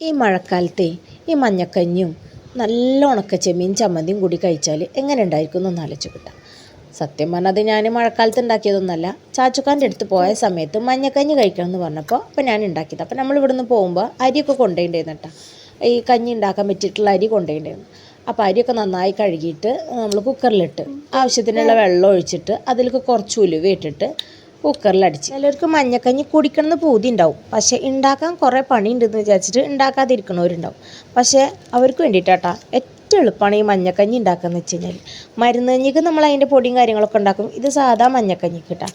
ഈ മഴക്കാലത്തെ ഈ മഞ്ഞക്കഞ്ഞും നല്ല ഉണക്ക ഉണക്കച്ചെമ്മീൻ ചമ്മന്തിയും കൂടി കഴിച്ചാൽ എങ്ങനെ ഉണ്ടായിരിക്കും എന്നൊന്ന് ആലോചിച്ച് കിട്ടാം സത്യം പറഞ്ഞാൽ അത് ഞാൻ മഴക്കാലത്ത് ഉണ്ടാക്കിയതൊന്നല്ല. ചാച്ചുക്കാന്റെ അടുത്ത് പോയ സമയത്ത് മഞ്ഞക്കഞ്ഞി കഴിക്കണം എന്ന് പറഞ്ഞപ്പോൾ അപ്പോൾ ഞാൻ ഉണ്ടാക്കിയത്. അപ്പോൾ നമ്മൾ ഇവിടുന്ന് പോകുമ്പോൾ അരിയൊക്കെ കേട്ടോ. ഈ കഞ്ഞി ഉണ്ടാക്കാൻ പറ്റിയിട്ടുള്ള അരി കൊണ്ടുപോയിട്ടുണ്ടായിരുന്നു അപ്പോൾ അരിയൊക്കെ നന്നായി കഴുകിയിട്ട് നമ്മൾ കുക്കറിലിട്ട് ആവശ്യത്തിനുള്ള വെള്ളം ഒഴിച്ചിട്ട് അതിലേക്ക് കുറച്ച് ഉലുവ ഇട്ടിട്ട് കുക്കറിലടിച്ച്. ചിലർക്ക് മഞ്ഞക്കഞ്ഞി കുടിക്കണമെന്ന് പൂതി ഉണ്ടാവും. പക്ഷേ ഉണ്ടാക്കാൻ കുറേ പണിയുണ്ടെന്ന് വിചാരിച്ചിട്ട് ഉണ്ടാക്കാതിരിക്കണവരുണ്ടാവും പക്ഷേ അവർക്ക് വേണ്ടിയിട്ടാട്ടാ ഏറ്റവും എളുപ്പമാണ് ഈ മഞ്ഞക്കഞ്ഞി ഉണ്ടാക്കുകയെന്ന് വെച്ച് കഴിഞ്ഞാൽ മരുന്ന് കഞ്ഞിക്ക് നമ്മൾ അതിന്റെ പൊടിയും കാര്യങ്ങളൊക്കെ ഉണ്ടാക്കും. ഇത് സാധാ മഞ്ഞക്കഞ്ഞി കിട്ടാം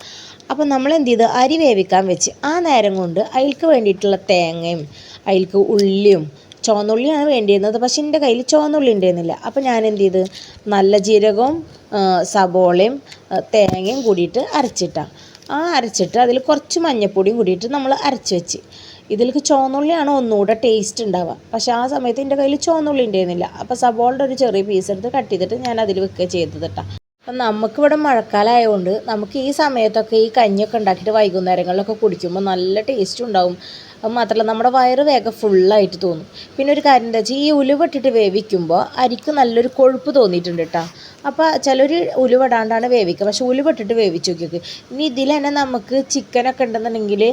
അപ്പോൾ നമ്മൾ എന്ത് ചെയ്ത്? അരി വേവിക്കാൻ വെച്ച് ആ നേരം കൊണ്ട് അതിൽക്ക് വേണ്ടിയിട്ടുള്ള തേങ്ങയും അതിൽക്ക് ഉള്ളിയും ചുവന്നുള്ളിയാണ് വേണ്ടിയിരുന്നത്. പക്ഷെ എന്റെ കയ്യിൽ ചുവന്നുള്ളി ഉണ്ടായിരുന്നില്ല. അപ്പോൾ ഞാൻ എന്ത് ചെയ്ത്? നല്ല ജീരകവും സബോളയും തേങ്ങയും കൂടിയിട്ട് അരച്ചിട്ടാണ് ആ അരച്ചിട്ട് അതിൽ കുറച്ച് മഞ്ഞപ്പൊടിയും കൂടിയിട്ട് നമ്മൾ അരച്ച് വെച്ച്. ഇതിലേക്ക് ചുവന്നുള്ളിയാണ് ഒന്നുകൂടെ ടേസ്റ്റ് ഉണ്ടാവുക. പക്ഷേ ആ സമയത്ത് എന്റെ കയ്യിൽ ചുവന്നുള്ളി ഉണ്ടായിരുന്നില്ല. അപ്പോൾ സബോളിന്റെ ഒരു ചെറിയ പീസ് എടുത്ത് കട്ട് ചെയ്തിട്ട് ഞാൻ അതിൽ വെക്കുക ചെയ്തത് കേട്ടോ അപ്പം നമുക്കിവിടെ മഴക്കാലമായതുകൊണ്ട് നമുക്ക് ഈ സമയത്തൊക്കെ ഈ കഞ്ഞിയൊക്കെ ഉണ്ടാക്കിയിട്ട് വൈകുന്നേരങ്ങളിലൊക്കെ കുടിക്കുമ്പോൾ നല്ല ടേസ്റ്റ് ഉണ്ടാവും. അത് മാത്രമല്ല നമ്മുടെ വയറ് വേഗം ഫുള്ളായിട്ട് തോന്നും. പിന്നെ ഒരു കാര്യം എന്താ വെച്ചാൽ ഈ ഉലുവ ഇട്ടിട്ട് വേവിക്കുമ്പോൾ അരിക്ക് നല്ലൊരു കൊഴുപ്പ് തോന്നിയിട്ടുണ്ട് കേട്ടോ അപ്പോൾ ചിലർ ഉലുവ ഇടാണ്ടാണ് വേവിക്കുക പക്ഷെ ഉലുവ ഇട്ടിട്ട് വേവിച്ച് നോക്കിയൊക്കെ. ഇനി ഇതിൽ തന്നെ നമുക്ക് ചിക്കനൊക്കെ ഉണ്ടെന്നുണ്ടെങ്കിൽ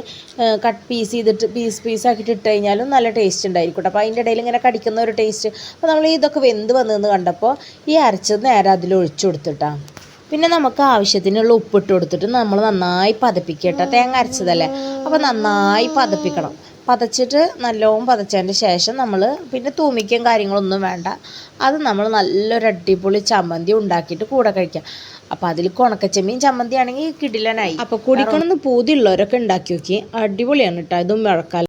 കട്ട് പീസ് ചെയ്തിട്ട് പീസ് പീസ് ആക്കിയിട്ട് ഇട്ട് കഴിഞ്ഞാലും നല്ല ടേസ്റ്റ് ഉണ്ടായിരിക്കും കേട്ടോ അപ്പോൾ അതിന്റെ ഇടയിൽ ഇങ്ങനെ കടിക്കുന്ന ഒരു ടേസ്റ്റ് അപ്പോൾ നമ്മൾ ഇതൊക്കെ വെന്ത് വന്നതെന്ന് കണ്ടപ്പോൾ ഈ അരച്ചത് നേരെ അതിൽ ഒഴിച്ചു കൊടുത്തിട്ടാണ് പിന്നെ നമുക്ക് ആവശ്യത്തിനുള്ള ഉപ്പിട്ട് കൊടുത്തിട്ട് നമ്മൾ നന്നായി പതപ്പിക്കട്ടെ. തേങ്ങ അരച്ചതല്ലേ? അപ്പോൾ നന്നായി പതപ്പിക്കണം. പതച്ചിട്ട് നല്ലോണം പതച്ചതിന്റെ ശേഷം നമ്മൾ പിന്നെ തൂമിക്കും കാര്യങ്ങളൊന്നും വേണ്ട. അത് നമ്മൾ നല്ലൊരു അടിപൊളി ചമ്മന്തി ഉണ്ടാക്കിയിട്ട് കൂടെ കഴിക്കാം. അപ്പോൾ അതിൽ ഉണക്കച്ചെമ്മീൻ ചമ്മന്തി ആണെങ്കിൽ കിടിലനായി. അപ്പോൾ കുടിക്കണമെന്ന് പൂതിയുള്ളവരൊക്കെ ഉണ്ടാക്കി നോക്കി. അടിപൊളിയാണ് കേട്ടോ ഇതും മഴക്കാലം